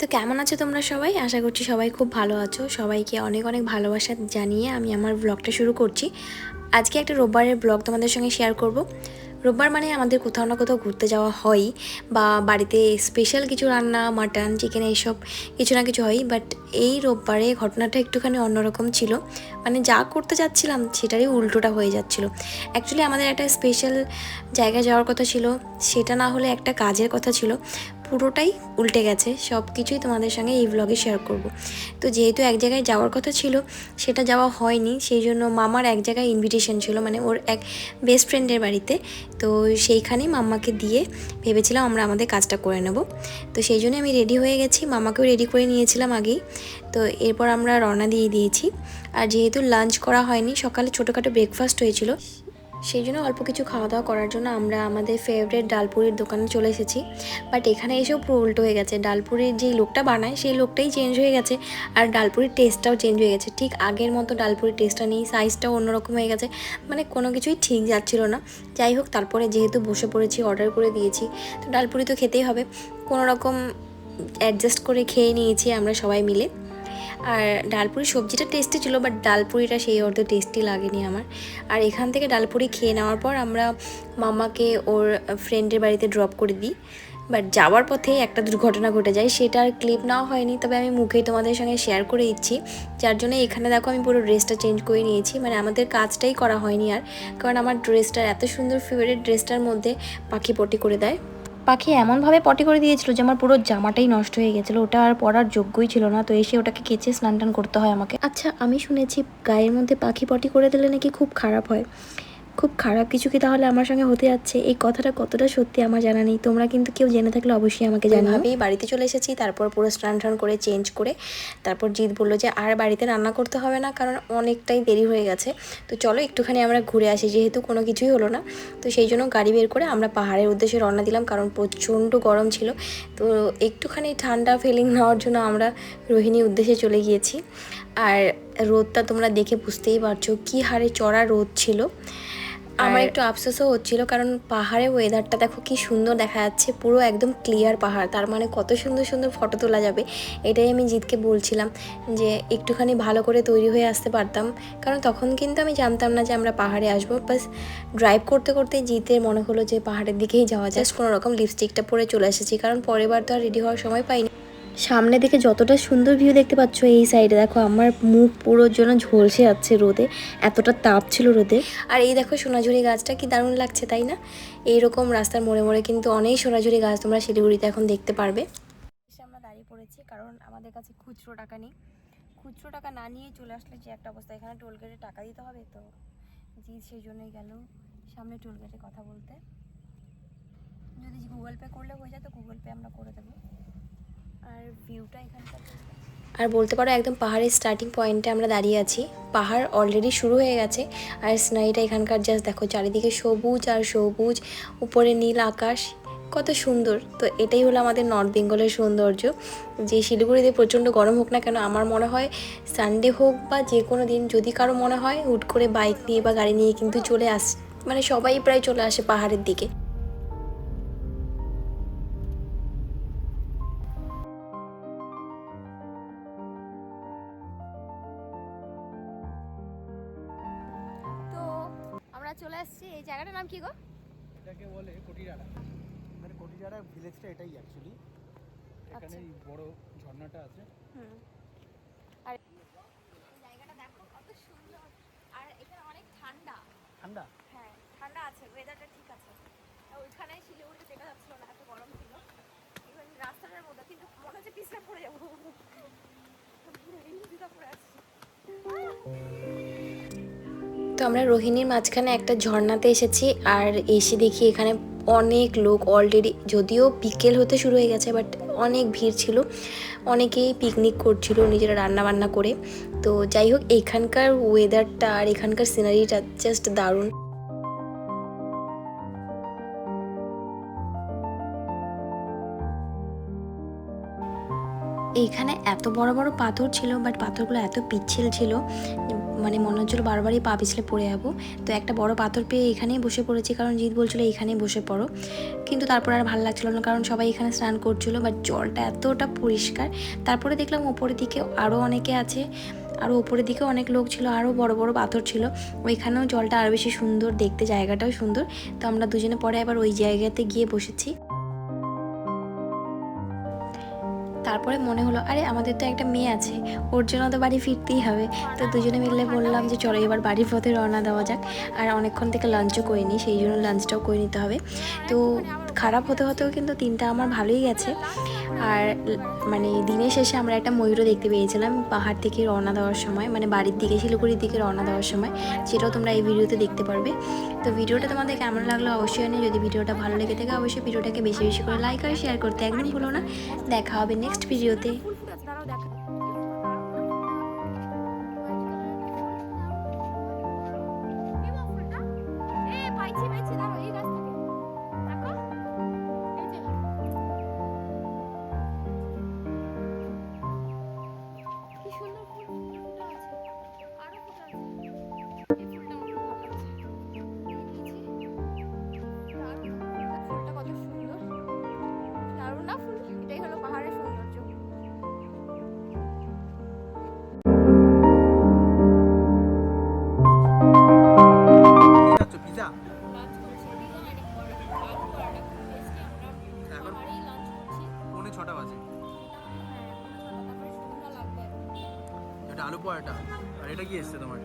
তো কেমন আছো তোমরা সবাই? আশা করছি সবাই খুব ভালো আছো। সবাইকে অনেক অনেক ভালোবাসা জানিয়ে আমি আমার ব্লগটা শুরু করছি। আজকে একটা রোববারের ব্লগ তোমাদের সঙ্গে শেয়ার করব। রোববার মানে আমাদের কোথাও না কোথাও ঘুরতে যাওয়া হয় বা বাড়িতে স্পেশাল কিছু রান্না মাটন চিকেন এইসব কিছু না কিছু হয়। বাট এই রোববারে ঘটনাটা একটুখানি অন্যরকম ছিল। মানে যা করতে যাচ্ছিলাম সেটারই উল্টোটা হয়ে যাচ্ছিল। অ্যাকচুয়ালি আমাদের একটা স্পেশাল জায়গায় যাওয়ার কথা ছিল। সেটা না হলে একটা কাজের কথা ছিল। পুরোটাই উল্টে গেছে। সব কিছুই তোমাদের সঙ্গে এই ব্লগে শেয়ার করব। তো যেহেতু এক জায়গায় যাওয়ার কথা ছিল, সেটা যাওয়া হয়নি। সেই জন্য মামার এক জায়গায় ইনভিটেশন ছিল মানে ওর এক বেস্ট ফ্রেন্ডের বাড়িতে। তো সেইখানেই মাম্মাকে দিয়ে ভেবেছিলাম আমরা আমাদের কাজটা করে নেব। তো সেই জন্য আমি রেডি হয়ে গেছি। মামাকেও রেডি করে নিয়েছিলাম আগেই। তো এরপর আমরা রওনা দিয়ে দিয়েছি। আর যেহেতু লাঞ্চ করা হয়নি, সকালে ছোটোখাটো ব্রেকফাস্ট হয়েছিল। সেই জন্য অল্প কিছু খাওয়া দাওয়া করার জন্য আমরা আমাদের ফেভারিট ডালপুরির দোকানে চলে এসেছি। বাট এখানে এসেও পুরো উল্টো হয়ে গেছে। ডালপুরির যেই লোকটা বানায়, সেই লোকটাই চেঞ্জ হয়ে গেছে। আর ডালপুরির টেস্টটাও চেঞ্জ হয়ে গেছে। ঠিক আগের মতো ডালপুরির টেস্টটা নেই সাইজটাও অন্যরকম হয়ে গেছে। মানে কোনো কিছুই ঠিক যাচ্ছিল না। যাই হোক, তারপরে যেহেতু বসে পড়েছি অর্ডার করে দিয়েছি, তো ডালপুরি তো খেতেই হবে। কোনো রকম অ্যাডজাস্ট করে খেয়ে নিয়েছি আমরা সবাই মিলে। আর ডালপুরি সবজিটা টেস্টি ছিল বাট ডালপুরিটা সেই অর্থে টেস্টি লাগেনি আমার। আর এখান থেকে ডালপুরি খেয়ে নেওয়ার পর আমরা মামাকে ওর ফ্রেন্ডের বাড়িতে ড্রপ করে দিই। বাট যাওয়ার পথে একটা দুর্ঘটনা ঘটে যায় সেটার ক্লিপ নেওয়া হয়নি, তবে আমি মুখেই তোমাদের সঙ্গে শেয়ার করে দিচ্ছি। যার জন্য এখানে দেখো আমি পুরো ড্রেসটা চেঞ্জ করে নিয়েছি মানে আমাদের কাজটাই করা হয়নি আর, কারণ আমার ড্রেসটার এত সুন্দর ফেভারিট ড্রেসটার মধ্যে পাখি পটি করে দেয়। পাখি এমনভাবে পটি করে দিয়েছিল যে আমার পুরো জামাটাই নষ্ট হয়ে গেছিল। ওটা আর পরার যোগ্যই ছিল না। তো এসে ওটাকে কেচে স্নান টান করতে হয় আমাকে। আচ্ছা আমি শুনেছি গায়ের মধ্যে পাখি পটি করে দিলে নাকি খুব খারাপ হয়? খুব খারাপ কিছু কি তাহলে আমার সঙ্গে হতে যাচ্ছে? এই কথাটা কতটা সত্যি আমার জানা নেই। তোমরা কিন্তু কেউ জেনে থাকলে অবশ্যই আমাকে জানাবে বাড়িতে চলে এসেছি, তারপর পুরো স্নান টান করে চেঞ্জ করে, তারপর জিৎ বলল যে আর বাড়িতে রান্না করতে হবে না, কারণ অনেকটাই দেরি হয়ে গেছে। তো চলো একটুখানি আমরা ঘুরে আসি, যেহেতু কোনো কিছুই হলো না। তো সেই জন্য গাড়ি বের করে আমরা পাহাড়ের উদ্দেশ্যে রওনা দিলাম, কারণ প্রচণ্ড গরম ছিল। তো একটুখানি ঠান্ডা ফিলিং নেওয়ার জন্য আমরা রোহিণী উদ্দেশ্যে চলে গিয়েছি। আর রোদটা তোমরা দেখে বুঝতেই পারছ কী হারে চড়া রোদ ছিল। আমার একটু আফসোসও হচ্ছিল কারণ পাহাড়ে ওয়েদারটা দেখো কি সুন্দর দেখা যাচ্ছে পুরো একদম ক্লিয়ার পাহাড়। তার মানে কত সুন্দর সুন্দর ফটো তোলা যাবে এটাই আমি জিতকে বলছিলাম যে একটুখানি ভালো করে তৈরি হয়ে আসতে পারতাম। কারণ তখন কিন্তু আমি জানতাম না যে আমরা পাহাড়ে আসব বাস ড্রাইভ করতে করতে জিতের মনে হলো যে পাহাড়ের দিকেই যাওয়া যায় কোনো রকম লিপস্টিকটা পরে চলে এসেছি কারণ পরের বার তো আর রেডি হওয়ার সময় পাইনি। সামনে দিকে যতটা সুন্দর ভিউ দেখতে পাচ্ছ এই সাইডে দেখো আমার মুখ পুরোর জন্য ঝলসে যাচ্ছে রোদে, এতটা তাপ ছিল রোদে। আর এই দেখো সোনাঝুরি গাছটা কি দারুণ লাগছে, তাই না? এইরকম রাস্তার মোড়ে মোড়ে কিন্তু অনেক সোনাঝুরি গাছ তোমরা শিলিগুড়িতে এখন দেখতে পারবে। আমরা দাঁড়িয়ে পড়েছি, কারণ আমাদের কাছে খুচরো টাকা নেই। খুচরো টাকা না নিয়ে চলে আসলে যে একটা অবস্থা, এখানে টোল গেটে টাকা দিতে হবে তো। জি সেই জন্যই গেল সামনে টোল গেটে কথা বলতে। যদি গুগল পে করলে হয়ে যায় তো গুগল পে আমরা করে দেবো। আর বলতে পারো একদম পাহাড়ের স্টার্টিং পয়েন্টে আমরা দাঁড়িয়ে আছি। পাহাড় অলরেডি শুরু হয়ে গেছে আর সিনারিটা এখানকার জাস্ট দেখো, চারিদিকে সবুজ আর সবুজ, উপরে নীল আকাশ, কত সুন্দর। তো এটাই হলো আমাদের নর্থ বেঙ্গলের সৌন্দর্য। যে শিলিগুড়িতে প্রচণ্ড গরম হোক না কেন, আমার মনে হয় সানডে হোক বা যে কোনো দিন যদি কারও মনে হয়, হুট করে বাইক নিয়ে বা গাড়ি নিয়ে কিন্তু চলে আস মানে সবাই প্রায় চলে আসে পাহাড়ের দিকে। চলে আসছি। এই জায়গাটার নাম কি গো? এটাকে বলে কটিরাড়া। মানে কটিরাড়া ভিলেজটা এটাই অ্যাকচুয়ালি এখানে আচ্ছা। বড় ঝর্ণাটা আছে। হুম। আর জায়গাটা দেখো কত সুন্দর। আর এখানে অনেক ঠান্ডা। ঠান্ডা? হ্যাঁ ঠান্ডা আছে ওয়েদারটা ঠিক আছে। ওইখানে শিলিগুড়িতে দেখা যাচ্ছিল না এত গরম ছিল। এবার রাস্তাটার মধ্যে কিন্তু মনে হচ্ছে পিছনে পড়ে যাব। তো আমরা রোহিণীর মাঝখানে একটা ঝর্ণাতে এসেছি আর এসে দেখি এখানে অনেক লোক অলরেডি যদিও বিকেল হতে শুরু হয়ে গেছে বাট অনেক ভিড় ছিল। অনেকেই পিকনিক করছিল নিজেরা রান্না বান্না করে। তো যাই হোক, এখানকার ওয়েদারটা আর এখানকার সিনারিটা জাস্ট দারুণ। এইখানে এত বড় বড় পাথর ছিল বাট পাথরগুলো এত পিচ্ছিল ছিল মানে মনে হচ্ছিল বারবারই পা পিছলে পড়ে যাব। তো একটা বড় পাথর পেয়ে এখানেই বসে পড়েছি, কারণ জিৎ বলছিলো এখানেই বসে পড়ো। কিন্তু তারপর আর ভালো লাগছিল না, কারণ সবাই এখানে স্নান করছিল বাট জলটা এতটা পরিষ্কার। তারপরে দেখলাম ওপরের দিকে আরও অনেকে আছে আরও ওপরের দিকে অনেক লোক ছিল আরও বড় বড় পাথর ছিল। ওইখানেও জলটা আরও বেশি সুন্দর, দেখতে জায়গাটাও সুন্দর। তো আমরা দুজনে পরে আবার ওই জায়গাতে গিয়ে বসেছি। তারপরে মনে হলো, আরে, আমাদের তো একটা মেয়ে আছে, ওর জন্য তো বাড়ি ফিরতেই হবে। তো দুজনে মিলে বললাম যে, চলো, এবার বাড়ির পথে রওনা দেওয়া যাক। আর অনেকক্ষণ থেকে লাঞ্চও করিনি, সেই জন্য লাঞ্চটাও করে নিতে হবে। তো খারাপ হতে হতেও কিন্তু তিনটা আমার ভালোই গেছে। আর মানে দিনের শেষে আমরা একটা ময়ূরও দেখতে পেয়েছিলাম পাহাড় থেকে রওনা দেওয়ার সময় মানে বাড়ির দিকে, শিলিগুড়ির দিকে রওনা দেওয়ার সময়, সেটাও তোমরা এই ভিডিওতে দেখতে পারবে। তো ভিডিওটা তোমাদের কেমন লাগল অবশ্যই জানিও, যদি ভিডিওটা ভালো লেগে থাকে অবশ্যই ভিডিওটাকে বেশি বেশি করে লাইক আর শেয়ার করতে একদম ভুলো না। দেখা হবে নেক্সট ভিডিওতে। এই ছটা বাজে এটা আলু পোয়াটা। আর এটা কি এসছে তোমার?